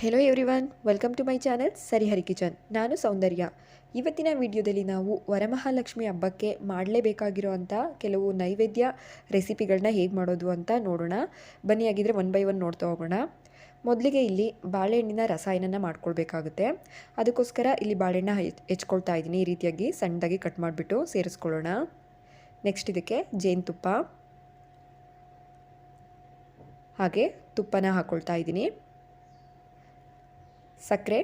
Hello everyone welcome to my channel Sarihari kitchen ನಾನು ಸೌಂದರ್ಯ. ಇವತ್ತಿನ ವಿಡಿಯೋದಲ್ಲಿ ನಾವು ವರಮಹಾಲಕ್ಷ್ಮಿ ಹಬ್ಬಕ್ಕೆ ಮಾಡಲೇಬೇಕಾಗಿರೋವಂಥ ಕೆಲವು ನೈವೇದ್ಯ ರೆಸಿಪಿಗಳನ್ನ ಹೇಗೆ ಮಾಡೋದು ಅಂತ ನೋಡೋಣ. ಬನ್ನಿ ಆಗಿದ್ರೆ ಒನ್ ಬೈ ಒನ್ ನೋಡ್ತಾ ಹೋಗೋಣ. ಮೊದಲಿಗೆ ಇಲ್ಲಿ ಬಾಳೆಹಣ್ಣಿನ ರಸಾಯನನ ಮಾಡ್ಕೊಳ್ಬೇಕಾಗುತ್ತೆ. ಅದಕ್ಕೋಸ್ಕರ ಇಲ್ಲಿ ಬಾಳೆಹಣ್ಣ ಹೆಚ್ ಹೆಚ್ಕೊಳ್ತಾ ಇದ್ದೀನಿ. ಈ ರೀತಿಯಾಗಿ ಸಣ್ಣದಾಗಿ ಕಟ್ ಮಾಡಿಬಿಟ್ಟು ಸೇರಿಸ್ಕೊಳ್ಳೋಣ. ನೆಕ್ಸ್ಟ್ ಇದಕ್ಕೆ ಜೇನುತುಪ್ಪ. ಹಾಗೆ ತುಪ್ಪನ ಹಾಕ್ಕೊಳ್ತಾ ಇದ್ದೀನಿ. ಸಕ್ಕರೆ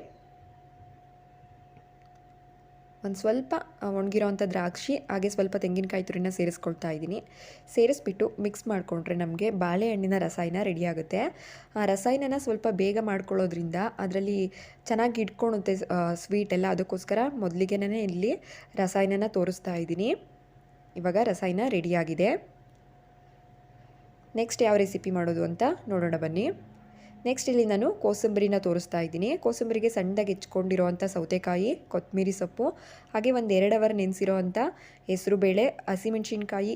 ಒಂದು ಸ್ವಲ್ಪ ಒಣಗಿರೋವಂಥ ದ್ರಾಕ್ಷಿ, ಹಾಗೆ ಸ್ವಲ್ಪ ತೆಂಗಿನಕಾಯಿ ತುರಿನ ಸೇರಿಸ್ಕೊಳ್ತಾ ಇದ್ದೀನಿ. ಸೇರಿಸ್ಬಿಟ್ಟು ಮಿಕ್ಸ್ ಮಾಡಿಕೊಂಡ್ರೆ ನಮಗೆ ಬಾಳೆಹಣ್ಣಿನ ರಸಾಯನ ರೆಡಿ ಆಗುತ್ತೆ. ಆ ರಸಾಯನನ ಸ್ವಲ್ಪ ಬೇಗ ಮಾಡ್ಕೊಳ್ಳೋದ್ರಿಂದ ಅದರಲ್ಲಿ ಚೆನ್ನಾಗಿ ಇಟ್ಕೊಳುತ್ತೆ ಸ್ವೀಟ್ ಎಲ್ಲ. ಅದಕ್ಕೋಸ್ಕರ ಮೊದಲಿಗೆನೇ ಇಲ್ಲಿ ರಸಾಯನನ ತೋರಿಸ್ತಾ ಇದ್ದೀನಿ. ಇವಾಗ ರಸಾಯನ ರೆಡಿಯಾಗಿದೆ ನೆಕ್ಸ್ಟ್ ಯಾವ ರೆಸಿಪಿ ಮಾಡೋದು ಅಂತ ನೋಡೋಣ ಬನ್ನಿ. ನೆಕ್ಸ್ಟ್ ಇಲ್ಲಿ ನಾನು ಕೋಸಂಬರಿನ ತೋರಿಸ್ತಾ ಇದ್ದೀನಿ. ಕೋಸಂಬರಿಗೆ ಸಣ್ಣದಾಗಿ ಹೆಚ್ಕೊಂಡಿರೋವಂಥ ಸೌತೆಕಾಯಿ ಕೊತ್ತಂಬರಿ ಸೊಪ್ಪು, ಹಾಗೆ ಒಂದು ಎರಡು ಅವರ್ ನೆನೆಸಿರೋವಂಥ ಹೆಸರುಬೇಳೆ ಹಸಿಮೆಣ್ಸಿನ್ಕಾಯಿ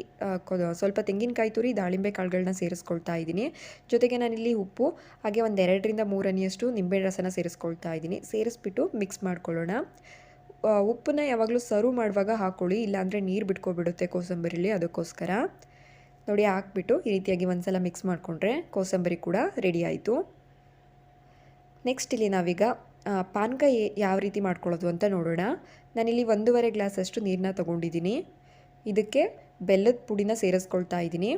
ಸ್ವಲ್ಪ ತೆಂಗಿನಕಾಯಿ ತುರಿ, ದಾಳಿಂಬೆ ಕಾಳುಗಳನ್ನ ಸೇರಿಸ್ಕೊಳ್ತಾ ಇದ್ದೀನಿ. ಜೊತೆಗೆ ನಾನಿಲ್ಲಿ ಉಪ್ಪು, ಹಾಗೆ ಒಂದು ಎರಡರಿಂದ ಮೂರನೆಯಷ್ಟು ನಿಂಬೆ ರಸನ ಸೇರಿಸ್ಕೊಳ್ತಾ ಇದ್ದೀನಿ. ಸೇರಿಸ್ಬಿಟ್ಟು ಮಿಕ್ಸ್ ಮಾಡ್ಕೊಳ್ಳೋಣ. ಉಪ್ಪನ್ನ ಯಾವಾಗಲೂ ಸರ್ವ್ ಮಾಡುವಾಗ ಹಾಕ್ಕೊಳ್ಳಿ ಇಲ್ಲಾಂದರೆ ನೀರು ಬಿಟ್ಕೊಬಿಡುತ್ತೆ ಕೋಸಂಬರಿಲಿ, ಅದಕ್ಕೋಸ್ಕರ. ನೋಡಿ, ಹಾಕ್ಬಿಟ್ಟು ಈ ರೀತಿಯಾಗಿ ಒಂದು ಸಲ ಮಿಕ್ಸ್ ಮಾಡಿಕೊಂಡ್ರೆ ಕೋಸಂಬರಿ ಕೂಡ ರೆಡಿ ಆಯಿತು. ನೆಕ್ಸ್ಟ್ ಇಲ್ಲಿ ನಾವೀಗ ಪಾನಕ ಯಾವ ರೀತಿ ಮಾಡ್ಕೊಳ್ಳೋದು ಅಂತ ನೋಡೋಣ. ನಾನಿಲ್ಲಿ ಒಂದೂವರೆ ಗ್ಲಾಸಷ್ಟು ನೀರನ್ನ ತೊಗೊಂಡಿದ್ದೀನಿ. ಇದಕ್ಕೆ ಬೆಲ್ಲದ ಪುಡಿನ ಸೇರಿಸ್ಕೊಳ್ತಾ ಇದ್ದೀನಿ.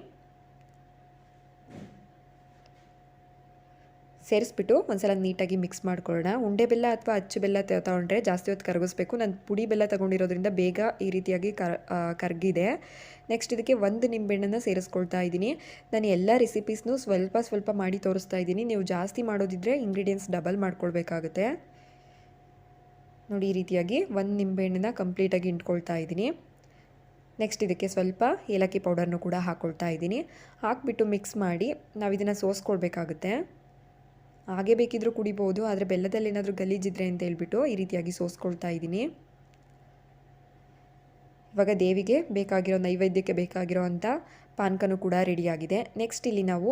ಸೇರಿಸ್ಬಿಟ್ಟು ಒಂದ್ಸಲ ನೀಟಾಗಿ ಮಿಕ್ಸ್ ಮಾಡ್ಕೊಳ್ಳೋಣ. ಉಂಡೆ ಬೆಲ್ಲ ಅಥವಾ ಅಚ್ಚು ಬೆಲ್ಲ ತಗೊಂಡ್ರೆ ಜಾಸ್ತಿ ಹೊತ್ತು ಕರಗಿಸ್ಬೇಕು. ನಾನು ಪುಡಿ ಬೆಲ್ಲ ತೊಗೊಂಡಿರೋದ್ರಿಂದ ಬೇಗ ಈ ರೀತಿಯಾಗಿ ಕರ್ ಕರಗಿದೆ. ನೆಕ್ಸ್ಟ್ ಇದಕ್ಕೆ ಒಂದು ನಿಂಬೆಹಣ್ಣನ್ನು ಸೇರಿಸ್ಕೊಳ್ತಾ ಇದ್ದೀನಿ. ನಾನು ಎಲ್ಲ ರೆಸಿಪೀಸ್ನೂ ಸ್ವಲ್ಪ ಸ್ವಲ್ಪ ಮಾಡಿ ತೋರಿಸ್ತಾ ಇದ್ದೀನಿ. ನೀವು ಜಾಸ್ತಿ ಮಾಡೋದಿದ್ರೆ ಇಂಗ್ರೀಡಿಯೆಂಟ್ಸ್ ಡಬಲ್ ಮಾಡ್ಕೊಳ್ಬೇಕಾಗುತ್ತೆ. ನೋಡಿ, ಈ ರೀತಿಯಾಗಿ ಒಂದು ನಿಂಬೆಹಣ್ಣನ್ನ ಕಂಪ್ಲೀಟಾಗಿ ಇಟ್ಕೊಳ್ತಾ ಇದ್ದೀನಿ. ನೆಕ್ಸ್ಟ್ ಇದಕ್ಕೆ ಸ್ವಲ್ಪ ಏಲಕ್ಕಿ ಪೌಡರ್ನು ಕೂಡ ಹಾಕ್ಕೊಳ್ತಾ ಇದ್ದೀನಿ. ಹಾಕ್ಬಿಟ್ಟು ಮಿಕ್ಸ್ ಮಾಡಿ ನಾವು ಇದನ್ನು ಸೋಸ್ಕೊಳ್ಬೇಕಾಗುತ್ತೆ. ಹಾಗೆ ಬೇಕಿದ್ರೂ ಕುಡಿಬೋದು, ಆದರೆ ಬೆಲ್ಲದಲ್ಲಿ ಏನಾದರೂ ಗಲೀಜಿದ್ರೆ ಅಂತ ಹೇಳ್ಬಿಟ್ಟು ಈ ರೀತಿಯಾಗಿ ಸೋಸ್ಕೊಳ್ತಾ ಇದ್ದೀನಿ. ಇವಾಗ ದೇವಿಗೆ ಬೇಕಾಗಿರೋ ನೈವೇದ್ಯಕ್ಕೆ ಬೇಕಾಗಿರೋ ಅಂಥ ಪಾನಕನೂ ಕೂಡ ರೆಡಿಯಾಗಿದೆ ನೆಕ್ಸ್ಟ್ ಇಲ್ಲಿ ನಾವು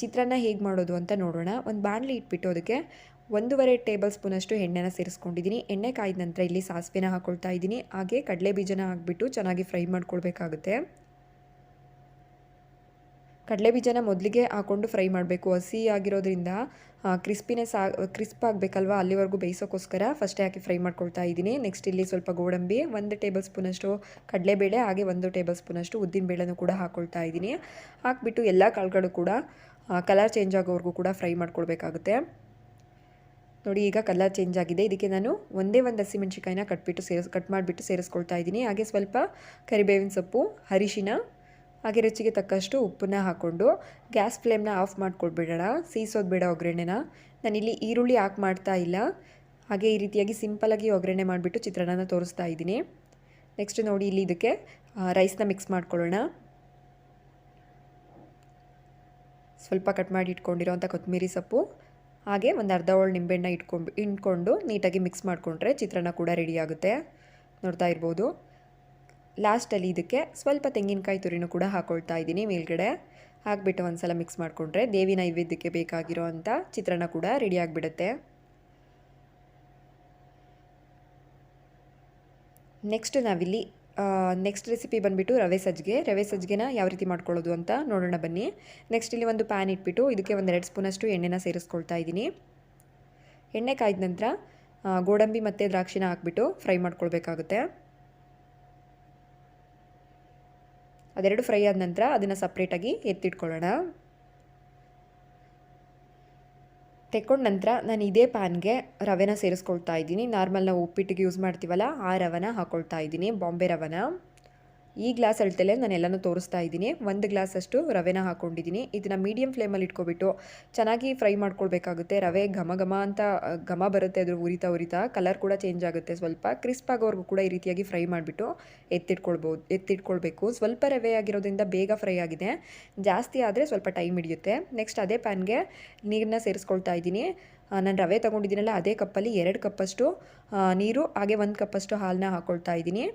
ಚಿತ್ರಾನ್ನ ಹೇಗೆ ಮಾಡೋದು ಅಂತ ನೋಡೋಣ. ಒಂದು ಬಾಣಲಿ ಇಟ್ಬಿಟ್ಟು ಅದಕ್ಕೆ ಒಂದೂವರೆ ಟೇಬಲ್ ಸ್ಪೂನಷ್ಟು ಎಣ್ಣೆನ ಸೇರಿಸ್ಕೊಂಡಿದ್ದೀನಿ. ಎಣ್ಣೆ ಕಾಯ್ದ ನಂತರ ಇಲ್ಲಿ ಸಾಸಿವೆನ ಹಾಕ್ಕೊಳ್ತಾ ಇದ್ದೀನಿ. ಹಾಗೆ ಕಡಲೆ ಬೀಜನ ಹಾಕ್ಬಿಟ್ಟು ಚೆನ್ನಾಗಿ ಫ್ರೈ ಮಾಡ್ಕೊಳ್ಬೇಕಾಗುತ್ತೆ. ಕಡಲೆ ಬೀಜನ ಮೊದಲಿಗೆ ಹಾಕ್ಕೊಂಡು ಫ್ರೈ ಮಾಡಬೇಕು. ಹಸಿ ಆಗಿರೋದ್ರಿಂದ ಕ್ರಿಸ್ಪಿನೆಸ್ ಆ, ಕ್ರಿಸ್ಪ್ ಆಗಬೇಕಲ್ವಾ ಅಲ್ಲಿವರೆಗೂ ಬೇಯಿಸೋಕ್ಕೋಸ್ಕರ ಫಸ್ಟೇ ಹಾಕಿ ಫ್ರೈ ಮಾಡ್ಕೊಳ್ತಾ ಇದ್ದೀನಿ. ನೆಕ್ಸ್ಟ್ ಇಲ್ಲಿ ಸ್ವಲ್ಪ ಗೋಡಂಬಿ, ಒಂದು ಟೇಬಲ್ ಸ್ಪೂನಷ್ಟು ಕಡಲೆಬೇಳೆ, ಹಾಗೆ ಒಂದು ಟೇಬಲ್ ಸ್ಪೂನಷ್ಟು ಉದ್ದಿನಬೇಳೆನೂ ಕೂಡ ಹಾಕ್ಕೊಳ್ತಾ ಇದ್ದೀನಿ. ಹಾಕ್ಬಿಟ್ಟು ಎಲ್ಲ ಕಾಳುಗಳು ಕೂಡ ಕಲರ್ ಚೇಂಜ್ ಆಗೋವರೆಗೂ ಕೂಡ ಫ್ರೈ ಮಾಡ್ಕೊಳ್ಬೇಕಾಗುತ್ತೆ. ನೋಡಿ, ಈಗ ಕಲರ್ ಚೇಂಜ್ ಆಗಿದೆ. ಇದಕ್ಕೆ ನಾನು ಒಂದೇ ಒಂದು ಹಸಿಮೆಣ್ಸಿಕಾಯಿನ ಕಟ್ಬಿಟ್ಟು ಸೇರಿಸ್, ಕಟ್ ಮಾಡಿಬಿಟ್ಟು ಸೇರಿಸ್ಕೊಳ್ತಾ ಇದ್ದೀನಿ. ಹಾಗೆ ಸ್ವಲ್ಪ ಕರಿಬೇವಿನ ಸೊಪ್ಪು, ಅರಿಶಿನ ಹಾಗೆ ರುಚಿಗೆ ತಕ್ಕಷ್ಟು ಉಪ್ಪನ್ನ ಹಾಕ್ಕೊಂಡು ಗ್ಯಾಸ್ ಫ್ಲೇಮ್ನ ಆಫ್ ಮಾಡಿಕೊಡ್ಬಿಡೋಣ ಸೀಸೋದು ಬೇಡ ಒಗ್ಗರಣೆನ. ನಾನಿಲ್ಲಿ ಈರುಳ್ಳಿ ಹಾಕಿ ಮಾಡ್ತಾ ಇಲ್ಲ. ಹಾಗೆ ಈ ರೀತಿಯಾಗಿ ಸಿಂಪಲಾಗಿ ಒಗ್ಗರಣೆ ಮಾಡಿಬಿಟ್ಟು ಚಿತ್ರಾನ್ನ ತೋರಿಸ್ತಾ ಇದ್ದೀನಿ. ನೆಕ್ಸ್ಟ್ ನೋಡಿ ಇಲ್ಲಿ ಇದಕ್ಕೆ ರೈಸ್ನ ಮಿಕ್ಸ್ ಮಾಡ್ಕೊಳ್ಳೋಣ. ಸ್ವಲ್ಪ ಕಟ್ ಮಾಡಿ ಇಟ್ಕೊಂಡಿರೋವಂಥ ಕೊತ್ತಂಬರಿ ಸೊಪ್ಪು, ಹಾಗೆ ಒಂದು ಅರ್ಧ ಹೋಳು ನಿಂಬೆಹಣ್ಣ ಇಟ್ಕೊಂಡು ಇಟ್ಕೊಂಡು ನೀಟಾಗಿ ಮಿಕ್ಸ್ ಮಾಡಿಕೊಂಡ್ರೆ ಚಿತ್ರಾನ್ನ ಕೂಡ ರೆಡಿ ಆಗುತ್ತೆ. ನೋಡ್ತಾ ಇರ್ಬೋದು. ಲಾಸ್ಟಲ್ಲಿ ಇದಕ್ಕೆ ಸ್ವಲ್ಪ ತೆಂಗಿನಕಾಯಿ ತುರಿನೂ ಕೂಡ ಹಾಕ್ಕೊಳ್ತಾ ಇದ್ದೀನಿ ಮೇಲ್ಗಡೆ. ಹಾಕ್ಬಿಟ್ಟು ಒಂದು ಸಲ ಮಿಕ್ಸ್ ಮಾಡಿಕೊಂಡ್ರೆ ದೇವಿ ನೈವೇದ್ಯಕ್ಕೆ ಬೇಕಾಗಿರೋ ಅಂಥ ಚಿತ್ರಾನ್ನ ಕೂಡ ರೆಡಿ ಆಗಿಬಿಡುತ್ತೆ. ನೆಕ್ಸ್ಟ್ ನಾವಿಲ್ಲಿ ನೆಕ್ಸ್ಟ್ ರೆಸಿಪಿ ಬಂದುಬಿಟ್ಟು ರವೆ ಸಜ್ಜಿಗೆ. ರವೆ ಸಜ್ಜಿಗೆನ ಯಾವ ರೀತಿ ಮಾಡ್ಕೊಳ್ಳೋದು ಅಂತ ನೋಡೋಣ ಬನ್ನಿ. ನೆಕ್ಸ್ಟ್ ಇಲ್ಲಿ ಒಂದು ಪ್ಯಾನ್ ಇಟ್ಬಿಟ್ಟು ಇದಕ್ಕೆ ಒಂದು ಎರಡು ಸ್ಪೂನಷ್ಟು ಎಣ್ಣೆನ ಸೇರಿಸ್ಕೊಳ್ತಾ ಇದ್ದೀನಿ. ಎಣ್ಣೆ ಕಾಯ್ದ ನಂತರ ಗೋಡಂಬಿ ಮತ್ತು ದ್ರಾಕ್ಷಿನ ಹಾಕ್ಬಿಟ್ಟು ಫ್ರೈ ಮಾಡ್ಕೊಳ್ಬೇಕಾಗುತ್ತೆ. ಅದೆರಡು ಫ್ರೈ ಆದ ನಂತರ ಅದನ್ನು ಸಪ್ರೇಟಾಗಿ ಎತ್ತಿಟ್ಕೊಳ್ಳೋಣ. ತೆಕ್ಕೊಂಡ ನಂತರ ನಾನು ಇದೇ ಪ್ಯಾನ್ಗೆ ರವೆನ ಸೇರಿಸ್ಕೊಳ್ತಾ ಇದ್ದೀನಿ. ನಾರ್ಮಲ್ ನಾವು ಉಪ್ಪಿಟ್ಟಿಗೆ ಯೂಸ್ ಮಾಡ್ತೀವಲ್ಲ, ಆ ರವೆನ ಹಾಕ್ಕೊಳ್ತಾ ಇದ್ದೀನಿ ಬಾಂಬೆ ರವೆನ. ಈ ಗ್ಲಾಸ್ ಅಳತೆಲೆ ನಾನು ಎಲ್ಲನೂ ತೋರಿಸ್ತಾ ಇದ್ದೀನಿ. ಒಂದು ಗ್ಲಾಸಷ್ಟು ರವೆನ ಹಾಕ್ಕೊಂಡಿದ್ದೀನಿ ಇದನ್ನು ಮೀಡಿಯಮ್ ಫ್ಲೇಮಲ್ಲಿ ಇಟ್ಕೊಬಿಟ್ಟು ಚೆನ್ನಾಗಿ ಫ್ರೈ ಮಾಡ್ಕೊಳ್ಬೇಕಾಗುತ್ತೆ. ರವೆ ಘಮ ಘಮ ಅಂತ ಘಮ ಬರುತ್ತೆ ಅದ್ರ ಉರಿತಾ ಉರಿತಾ. ಕಲರ್ ಕೂಡ ಚೇಂಜ್ ಆಗುತ್ತೆ ಸ್ವಲ್ಪ. ಕ್ರಿಸ್ಪ್ ಆಗೋವರೆಗೂ ಕೂಡ ಈ ರೀತಿಯಾಗಿ ಫ್ರೈ ಮಾಡಿಬಿಟ್ಟು ಎತ್ತಿಟ್ಕೊಳ್ಬೋದು, ಎತ್ತಿಟ್ಕೊಳ್ಬೇಕು. ಸ್ವಲ್ಪ ರವೆ ಆಗಿರೋದ್ರಿಂದ ಬೇಗ ಫ್ರೈ ಆಗಿದೆ. ಜಾಸ್ತಿ ಆದರೆ ಸ್ವಲ್ಪ ಟೈಮ್ ಹಿಡಿಯುತ್ತೆ. ನೆಕ್ಸ್ಟ್ ಅದೇ ಪ್ಯಾನ್ಗೆ ನೀರನ್ನ ಸೇರಿಸ್ಕೊಳ್ತಾ ಇದ್ದೀನಿ. ನಾನು ರವೆ ತೊಗೊಂಡಿದ್ದೀನಲ್ಲ, ಅದೇ ಕಪ್ಪಲ್ಲಿ ಎರಡು ಕಪ್ಪಷ್ಟು ನೀರು, ಹಾಗೆ ಒಂದು ಕಪ್ಪಷ್ಟು ಹಾಲನ್ನ ಹಾಕ್ಕೊಳ್ತಾ ಇದ್ದೀನಿ.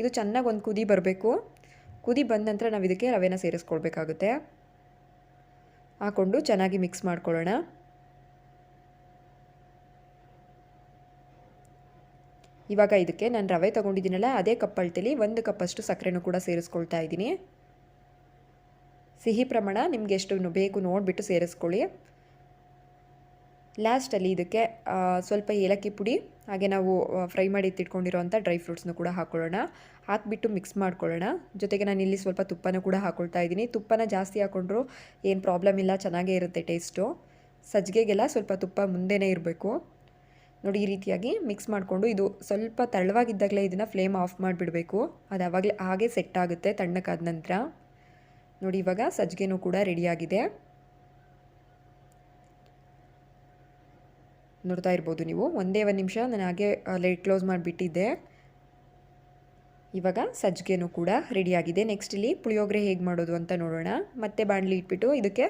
ಇದು ಚೆನ್ನಾಗಿ ಒಂದು ಕುದಿ ಬರಬೇಕು. ಕುದಿ ಬಂದ ನಂತರ ನಾವು ಇದಕ್ಕೆ ರವೆನ ಸೇರಿಸ್ಕೊಳ್ಬೇಕಾಗುತ್ತೆ. ಹಾಕ್ಕೊಂಡು ಚೆನ್ನಾಗಿ ಮಿಕ್ಸ್ ಮಾಡ್ಕೊಳ್ಳೋಣ. ಇವಾಗ ಇದಕ್ಕೆ ನಾನು ರವೆ ತೊಗೊಂಡಿದ್ದೀನಲ್ಲ, ಅದೇ ಕಪ್ ಅಳ್ತೇಲಿ ಒಂದು ಕಪ್ಪಷ್ಟು ಸಕ್ಕರೆನೂ ಕೂಡ ಸೇರಿಸ್ಕೊಳ್ತಾ ಇದ್ದೀನಿ. ಸಿಹಿ ಪ್ರಮಾಣ ನಿಮಗೆ ಎಷ್ಟು ಬೇಕು ನೋಡಿಬಿಟ್ಟು ಸೇರಿಸ್ಕೊಳ್ಳಿ. ಲಾಸ್ಟಲ್ಲಿ ಇದಕ್ಕೆ ಸ್ವಲ್ಪ ಏಲಕ್ಕಿ ಪುಡಿ, ಹಾಗೆ ನಾವು ಫ್ರೈ ಮಾಡಿ ಎತ್ತಿಟ್ಕೊಂಡಿರೋಂಥ ಡ್ರೈ ಫ್ರೂಟ್ಸ್ನ ಕೂಡ ಹಾಕ್ಕೊಳ್ಳೋಣ ಹಾಕಿಬಿಟ್ಟು ಮಿಕ್ಸ್ ಮಾಡ್ಕೊಳ್ಳೋಣ. ಜೊತೆಗೆ ನಾನು ಇಲ್ಲಿ ಸ್ವಲ್ಪ ತುಪ್ಪನ ಕೂಡ ಹಾಕೊಳ್ತಾ ಇದ್ದೀನಿ. ತುಪ್ಪನ ಜಾಸ್ತಿ ಹಾಕ್ಕೊಂಡ್ರು ಏನು ಪ್ರಾಬ್ಲಮ್ ಇಲ್ಲ, ಚೆನ್ನಾಗೇ ಇರುತ್ತೆ ಟೇಸ್ಟು. ಸಜ್ಜಿಗೆಗೆಲ್ಲ ಸ್ವಲ್ಪ ತುಪ್ಪ ಮುಂದೆನೇ ಇರಬೇಕು. ನೋಡಿ, ಈ ರೀತಿಯಾಗಿ ಮಿಕ್ಸ್ ಮಾಡಿಕೊಂಡು ಇದು ಸ್ವಲ್ಪ ತಳ್ಳವಾಗಿದ್ದಾಗಲೇ ಇದನ್ನು ಫ್ಲೇಮ್ ಆಫ್ ಮಾಡಿಬಿಡಬೇಕು. ಅದು ಆವಾಗಲೇ ಹಾಗೆ ಸೆಟ್ ಆಗುತ್ತೆ ತಣ್ಣಕ್ಕಾದ ನಂತರ. ನೋಡಿ, ಇವಾಗ ಸಜ್ಜಿಗೆನೂ ಕೂಡ ರೆಡಿಯಾಗಿದೆ ನೋಡ್ತಾ ಇರ್ಬೋದು ನೀವು. ಒಂದೇ ಒಂದು ನಿಮಿಷ ನಾನು ಹಾಗೆ ಲೈಟ್ ಕ್ಲೋಸ್ ಮಾಡಿಬಿಟ್ಟಿದ್ದೆ. ಇವಾಗ ಸಜ್ಜಿಗೆನೂ ಕೂಡ ರೆಡಿಯಾಗಿದೆ ನೆಕ್ಸ್ಟ್ ಇಲ್ಲಿ ಪುಳಿಯೋಗರೆ ಹೇಗೆ ಮಾಡೋದು ಅಂತ ನೋಡೋಣ. ಮತ್ತೆ ಬಾಣಲಿ ಇಟ್ಬಿಟ್ಟು ಇದಕ್ಕೆ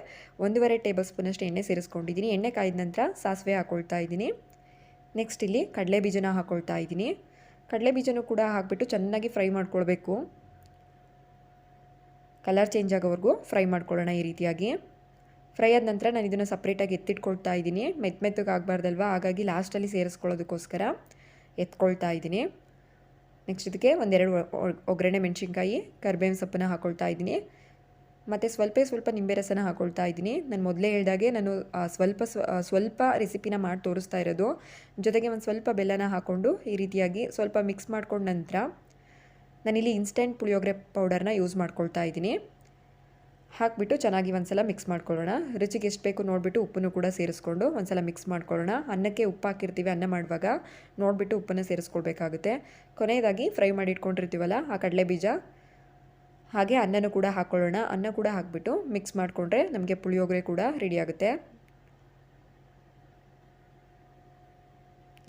ಒಂದೂವರೆ ಟೇಬಲ್ ಸ್ಪೂನಷ್ಟು ಎಣ್ಣೆ ಸೇರಿಸ್ಕೊಂಡಿದ್ದೀನಿ. ಎಣ್ಣೆ ಕಾಯ್ದ ನಂತರ ಸಾಸಿವೆ ಹಾಕ್ಕೊಳ್ತಾ ಇದ್ದೀನಿ. ನೆಕ್ಸ್ಟ್ ಇಲ್ಲಿ ಕಡಲೆ ಬೀಜನ ಹಾಕ್ಕೊಳ್ತಾ ಇದ್ದೀನಿ. ಕಡಲೆ ಬೀಜನೂ ಕೂಡ ಹಾಕ್ಬಿಟ್ಟು ಚೆನ್ನಾಗಿ ಫ್ರೈ ಮಾಡ್ಕೊಳ್ಬೇಕು. ಕಲರ್ ಚೇಂಜ್ ಆಗೋವರೆಗೂ ಫ್ರೈ ಮಾಡ್ಕೊಳ್ಳೋಣ ಈ ರೀತಿಯಾಗಿ. ಫ್ರೈ ಆದ ನಂತರ ನಾನು ಇದನ್ನು ಸಪ್ರೇಟಾಗಿ ಎತ್ತಿಟ್ಕೊಳ್ತಾ ಇದ್ದೀನಿ. ಮೆತ್ತ ಮೆತ್ತಗೆ ಆಗಬಾರ್ದಲ್ವ? ಹಾಗಾಗಿ ಲಾಸ್ಟಲ್ಲಿ ಸೇರಿಸ್ಕೊಳ್ಳೋದಕ್ಕೋಸ್ಕರ ಎತ್ಕೊಳ್ತಾ ಇದ್ದೀನಿ. ನೆಕ್ಸ್ಟ್ ಇದಕ್ಕೆ ಒಂದೆರಡು ಒಗ್ಗರಣೆ ಮೆಣಸಿನ್ಕಾಯಿ, ಕರ್ಬೇವಿನ ಸೊಪ್ಪನ್ನ ಹಾಕ್ಕೊಳ್ತಾ ಇದ್ದೀನಿ. ಮತ್ತು ಸ್ವಲ್ಪ ಸ್ವಲ್ಪ ನಿಂಬೆ ರಸನ ಹಾಕ್ಕೊಳ್ತಾ ಇದ್ದೀನಿ. ನಾನು ಮೊದಲೇ ಹೇಳಿದಾಗೆ ನಾನು ಸ್ವಲ್ಪ ಸ್ವಲ್ಪ ರೆಸಿಪಿನ ಮಾಡಿ ತೋರಿಸ್ತಾ ಇರೋದು. ಜೊತೆಗೆ ಒಂದು ಸ್ವಲ್ಪ ಬೆಲ್ಲನ ಹಾಕ್ಕೊಂಡು ಈ ರೀತಿಯಾಗಿ ಸ್ವಲ್ಪ ಮಿಕ್ಸ್ ಮಾಡ್ಕೊಂಡ ನಂತರ ನಾನಿಲ್ಲಿ ಇನ್ಸ್ಟೆಂಟ್ ಪುಳಿಯೋಗರೆ ಪೌಡರ್ನ ಯೂಸ್ ಮಾಡ್ಕೊಳ್ತಾ ಇದ್ದೀನಿ. ಹಾಕಿಬಿಟ್ಟು ಚೆನ್ನಾಗಿ ಒಂದು ಸಲ ಮಿಕ್ಸ್ ಮಾಡ್ಕೊಳ್ಳೋಣ. ರುಚಿಗೆ ಎಷ್ಟು ಬೇಕು ನೋಡಿಬಿಟ್ಟು ಉಪ್ಪನ್ನು ಕೂಡ ಸೇರಿಸ್ಕೊಂಡು ಒಂದು ಸಲ ಮಿಕ್ಸ್ ಮಾಡ್ಕೊಳ್ಳೋಣ. ಅನ್ನಕ್ಕೆ ಉಪ್ಪು ಹಾಕಿರ್ತೀವಿ, ಅನ್ನ ಮಾಡುವಾಗ ನೋಡಿಬಿಟ್ಟು ಉಪ್ಪನ್ನು ಸೇರಿಸ್ಕೊಳ್ಬೇಕಾಗುತ್ತೆ. ಕೊನೆಯದಾಗಿ ಫ್ರೈ ಮಾಡಿ ಇಟ್ಕೊಂಡಿರ್ತೀವಲ್ಲ, ಆ ಕಡಲೆ ಬೀಜ. ಹಾಗೆ ಅನ್ನನೂ ಕೂಡ ಹಾಕ್ಕೊಳ್ಳೋಣ. ಅನ್ನ ಕೂಡ ಹಾಕಿಬಿಟ್ಟು ಮಿಕ್ಸ್ ಮಾಡಿಕೊಂಡ್ರೆ ನಮಗೆ ಪುಳಿಯೋಗರೆ ಕೂಡ ರೆಡಿ ಆಗುತ್ತೆ.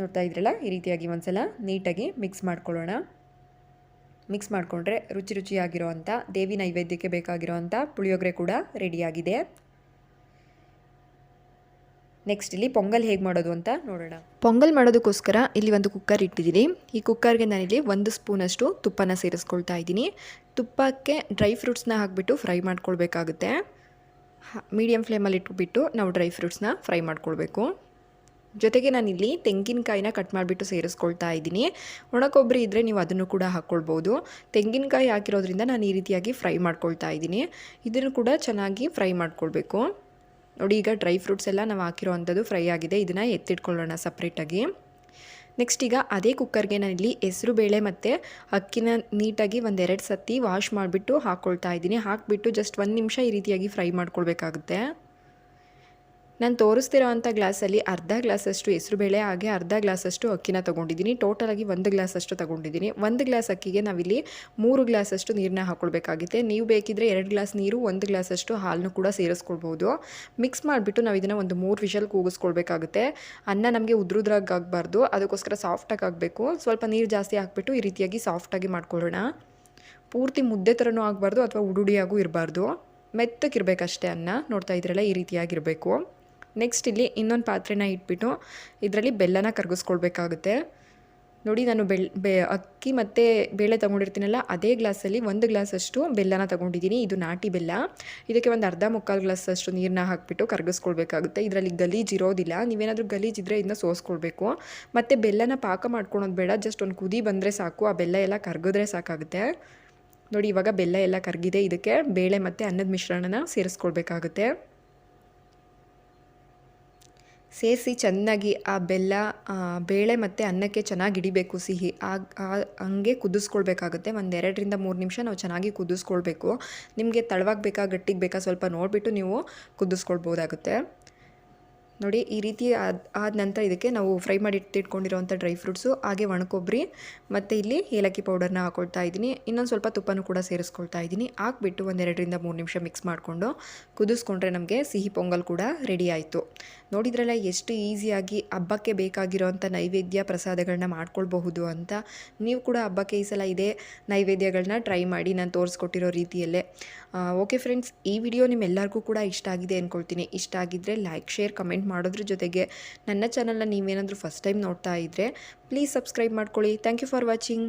ನೋಡ್ತಾ ಇದ್ರಲ್ಲ, ಈ ರೀತಿಯಾಗಿ ಒಂದ್ಸಲ ನೀಟಾಗಿ ಮಿಕ್ಸ್ ಮಾಡ್ಕೊಳ್ಳೋಣ. ಮಿಕ್ಸ್ ಮಾಡಿಕೊಂಡ್ರೆ ರುಚಿ ರುಚಿಯಾಗಿರೋವಂಥ ದೇವಿ ನೈವೇದ್ಯಕ್ಕೆ ಬೇಕಾಗಿರೋ ಅಂಥ ಪುಳಿಯೋಗರೆ ಕೂಡ ರೆಡಿಯಾಗಿದೆ. ನೆಕ್ಸ್ಟ್ ಇಲ್ಲಿ ಪೊಂಗಲ್ ಹೇಗೆ ಮಾಡೋದು ಅಂತ ನೋಡೋಣ. ಪೊಂಗಲ್ ಮಾಡೋದಕ್ಕೋಸ್ಕರ ಇಲ್ಲಿ ಒಂದು ಕುಕ್ಕರ್ ಇಟ್ಟಿದ್ದೀನಿ. ಈ ಕುಕ್ಕರ್ಗೆ ನಾನಿಲ್ಲಿ ಒಂದು ಸ್ಪೂನಷ್ಟು ತುಪ್ಪನ ಸೇರಿಸ್ಕೊಳ್ತಾ ಇದ್ದೀನಿ. ತುಪ್ಪಕ್ಕೆ ಡ್ರೈ ಫ್ರೂಟ್ಸ್ನ ಹಾಕಿಬಿಟ್ಟು ಫ್ರೈ ಮಾಡ್ಕೊಳ್ಬೇಕಾಗುತ್ತೆ. ಮೀಡಿಯಮ್ ಫ್ಲೇಮಲ್ಲಿ ಇಟ್ಬಿಟ್ಟು ನಾವು ಡ್ರೈ ಫ್ರೂಟ್ಸ್ನ ಫ್ರೈ ಮಾಡ್ಕೊಳ್ಬೇಕು. ಜೊತೆಗೆ ನಾನು ಇಲ್ಲಿ ತೆಂಗಿನಕಾಯಿನ ಕಟ್ ಮಾಡಿಬಿಟ್ಟು ಸೇರಿಸ್ಕೊಳ್ತಾ ಇದ್ದೀನಿ. ಒಣಕೊಬ್ಬರಿ ಇದ್ದರೆ ನೀವು ಅದನ್ನು ಕೂಡ ಹಾಕ್ಕೊಳ್ಬೋದು. ತೆಂಗಿನಕಾಯಿ ಹಾಕಿರೋದ್ರಿಂದ ನಾನು ಈ ರೀತಿಯಾಗಿ ಫ್ರೈ ಮಾಡ್ಕೊಳ್ತಾ ಇದ್ದೀನಿ. ಇದನ್ನು ಕೂಡ ಚೆನ್ನಾಗಿ ಫ್ರೈ ಮಾಡ್ಕೊಳ್ಬೇಕು. ನೋಡಿ, ಈಗ ಡ್ರೈ ಫ್ರೂಟ್ಸ್ ಎಲ್ಲ ನಾವು ಹಾಕಿರೋ ಅಂಥದ್ದು ಫ್ರೈ ಆಗಿದೆ. ಇದನ್ನು ಎತ್ತಿಟ್ಕೊಳ್ಳೋಣ ಸಪ್ರೇಟಾಗಿ. ನೆಕ್ಸ್ಟ್ ಈಗ ಅದೇ ಕುಕ್ಕರ್ಗೆ ನಾನಿಲ್ಲಿ ಹೆಸರು ಬೇಳೆ ಮತ್ತು ಅಕ್ಕಿನ ನೀಟಾಗಿ ಒಂದೆರಡು ಸತಿ ವಾಶ್ ಮಾಡಿಬಿಟ್ಟು ಹಾಕ್ಕೊಳ್ತಾ ಇದ್ದೀನಿ. ಹಾಕಿಬಿಟ್ಟು ಜಸ್ಟ್ ಒಂದು ನಿಮಿಷ ಈ ರೀತಿಯಾಗಿ ಫ್ರೈ ಮಾಡ್ಕೊಳ್ಬೇಕಾಗುತ್ತೆ. ನಾನು ತೋರಿಸ್ತಿರೋ ಅಂಥ ಗ್ಲಾಸಲ್ಲಿ ಅರ್ಧ ಗ್ಲಾಸಷ್ಟು ಹೆಸರುಬೇಳೆ ಹಾಗೆ ಅರ್ಧ ಗ್ಲಾಸಷ್ಟು ಅಕ್ಕಿನ ತೊಗೊಂಡಿದ್ದೀನಿ. ಟೋಟಲಾಗಿ ಒಂದು ಗ್ಲಾಸಷ್ಟು ತೊಗೊಂಡಿದ್ದೀನಿ. ಒಂದು ಗ್ಲಾಸ್ ಅಕ್ಕಿಗೆ ನಾವಿಲ್ಲಿ ಮೂರು ಗ್ಲಾಸಷ್ಟು ನೀರನ್ನ ಹಾಕ್ಕೊಳ್ಬೇಕಾಗುತ್ತೆ ನೀವು ಬೇಕಿದ್ದರೆ ಎರಡು ಗ್ಲಾಸ್ ನೀರು, ಒಂದು ಗ್ಲಾಸಷ್ಟು ಹಾಲನ್ನು ಕೂಡ ಸೇರಿಸ್ಕೊಳ್ಬೋದು. ಮಿಕ್ಸ್ ಮಾಡಿಬಿಟ್ಟು ನಾವು ಇದನ್ನು ಒಂದು ಮೂರು ವಿಷಲ್ ಕೂಗಿಸ್ಕೊಳ್ಬೇಕಾಗುತ್ತೆ. ಅನ್ನ ನಮಗೆ ಉದ್ರುದ್ರಾಗಿ ಆಗಬಾರ್ದು ಅದಕ್ಕೋಸ್ಕರ ಸಾಫ್ಟಾಗಿ ಆಗಬೇಕು ಸ್ವಲ್ಪ ನೀರು ಜಾಸ್ತಿ ಹಾಕ್ಬಿಟ್ಟು ಈ ರೀತಿಯಾಗಿ ಸಾಫ್ಟಾಗಿ ಮಾಡ್ಕೊಳ್ಳೋಣ. ಪೂರ್ತಿ ಮುದ್ದೆ ಥರನೂ ಆಗಬಾರ್ದು ಅಥವಾ ಉಡುಡಿಯಾಗೂ ಇರಬಾರ್ದು. ಮೆತ್ತಕ್ಕಿರಬೇಕಷ್ಟೇ ಅನ್ನ. ನೋಡ್ತಾ ಇದ್ರಲ್ಲ ಈ ರೀತಿಯಾಗಿರಬೇಕು. ನೆಕ್ಸ್ಟ್ ಇಲ್ಲಿ ಇನ್ನೊಂದು ಪಾತ್ರೆನ ಇಟ್ಬಿಟ್ಟು ಇದರಲ್ಲಿ ಬೆಲ್ಲನ ಕರಗಿಸ್ಕೊಳ್ಬೇಕಾಗುತ್ತೆ. ನೋಡಿ ನಾನು ಬೆಳ್, ಬೆ, ಅಕ್ಕಿ ಮತ್ತು ಬೇಳೆ ತೊಗೊಂಡಿರ್ತೀನಲ್ಲ, ಅದೇ ಗ್ಲಾಸಲ್ಲಿ ಒಂದು ಗ್ಲಾಸಷ್ಟು ಬೆಲ್ಲನ ತೊಗೊಂಡಿದ್ದೀನಿ. ಇದು ನಾಟಿ ಬೆಲ್ಲ. ಇದಕ್ಕೆ ಒಂದು ಅರ್ಧ ಮುಕ್ಕಾಲು ಗ್ಲಾಸಷ್ಟು ನೀರನ್ನ ಹಾಕಿಬಿಟ್ಟು ಕರಗಿಸ್ಕೊಳ್ಬೇಕಾಗುತ್ತೆ. ಇದರಲ್ಲಿ ಗಲೀಜು ಇರೋದಿಲ್ಲ. ನೀವೇನಾದರೂ ಗಲೀಜಿದ್ರೆ ಇದನ್ನ ಸೋಸ್ಕೊಳ್ಬೇಕು. ಮತ್ತು ಬೆಲ್ಲನ ಪಾಕ ಮಾಡ್ಕೊಳೋದು ಬೇಡ. ಜಸ್ಟ್ ಒಂದು ಕುದಿ ಬಂದರೆ ಸಾಕು. ಆ ಬೆಲ್ಲ ಎಲ್ಲ ಕರಗಿದ್ರೆ ಸಾಕಾಗುತ್ತೆ. ನೋಡಿ ಇವಾಗ ಬೆಲ್ಲ ಎಲ್ಲ ಕರಗಿದೆ. ಇದಕ್ಕೆ ಬೇಳೆ ಮತ್ತು ಅನ್ನದ ಮಿಶ್ರಣನ ಸೇರಿಸ್ಕೊಳ್ಬೇಕಾಗುತ್ತೆ. ಸೇರಿಸಿ ಚೆನ್ನಾಗಿ ಆ ಬೆಲ್ಲ ಬೇಳೆ ಮತ್ತು ಅನ್ನಕ್ಕೆ ಚೆನ್ನಾಗಿ ಹಿಡಿಬೇಕು ಸಿಹಿ. ಆಗ ಹಂಗೆ ಕುದಿಸ್ಕೊಳ್ಬೇಕಾಗುತ್ತೆ. ಒಂದು ಎರಡರಿಂದ ಮೂರು ನಿಮಿಷ ನಾವು ಚೆನ್ನಾಗಿ ಕುದಿಸ್ಕೊಳ್ಬೇಕು. ನಿಮಗೆ ತಳವಾಗಿ ಬೇಕಾ ಗಟ್ಟಿಗೆ ಬೇಕಾ ಸ್ವಲ್ಪ ನೋಡಿಬಿಟ್ಟು ನೀವು ಕುದಿಸ್ಕೊಳ್ಬೋದಾಗುತ್ತೆ. ನೋಡಿ, ಈ ರೀತಿ ಆದ ನಂತರ ಇದಕ್ಕೆ ನಾವು ಫ್ರೈ ಮಾಡಿ ಇಟ್ಟಿಟ್ಕೊಂಡಿರೋವಂಥ ಡ್ರೈ ಫ್ರೂಟ್ಸು, ಹಾಗೆ ಒಣಕೊಬ್ಬರಿ, ಮತ್ತು ಇಲ್ಲಿ ಏಲಕ್ಕಿ ಪೌಡರ್ನ ಹಾಕೊಳ್ತಾ ಇದ್ದೀನಿ. ಇನ್ನೊಂದು ಸ್ವಲ್ಪ ತುಪ್ಪನೂ ಕೂಡ ಸೇರಿಸ್ಕೊಳ್ತಾ ಇದ್ದೀನಿ. ಹಾಕ್ಬಿಟ್ಟು ಒಂದೆರಡರಿಂದ ಮೂರು ನಿಮಿಷ ಮಿಕ್ಸ್ ಮಾಡಿಕೊಂಡು ಕುದಿಸ್ಕೊಂಡ್ರೆ ನಮಗೆ ಸಿಹಿ ಪೊಂಗಲ್ ಕೂಡ ರೆಡಿ ಆಯಿತು. ನೋಡಿದ್ರಲ್ಲ, ಎಷ್ಟು ಈಸಿಯಾಗಿ ಹಬ್ಬಕ್ಕೆ ಬೇಕಾಗಿರೋವಂಥ ನೈವೇದ್ಯ ಪ್ರಸಾದಗಳನ್ನ ಮಾಡ್ಕೊಳ್ಬಹುದು ಅಂತ. ನೀವು ಕೂಡ ಹಬ್ಬಕ್ಕೆ ಈ ಸಲ ಇದೇ ನೈವೇದ್ಯಗಳನ್ನ ಟ್ರೈ ಮಾಡಿ, ನಾನು ತೋರಿಸ್ಕೊಟ್ಟಿರೋ ರೀತಿಯಲ್ಲೇ. ಓಕೆ ಫ್ರೆಂಡ್ಸ್, ಈ ವಿಡಿಯೋ ನಿಮ್ಮೆಲ್ಲರಿಗೂ ಕೂಡ ಇಷ್ಟ ಆಗಿದೆ ಅಂದ್ಕೊಳ್ತೀನಿ ಇಷ್ಟ ಆಗಿದ್ದರೆ ಲೈಕ್, ಶೇರ್, ಕಮೆಂಟ್ ಮಾಡೋದ್ರ ಜೊತೆಗೆ ನನ್ನ ಚಾನಲ್ನ ನೀವೇನಾದರೂ ಫಸ್ಟ್ ಟೈಮ್ ನೋಡ್ತಾ ಇದ್ದರೆ ಪ್ಲೀಸ್ ಸಬ್ಸ್ಕ್ರೈಬ್ ಮಾಡ್ಕೊಳ್ಳಿ. Thank you for watching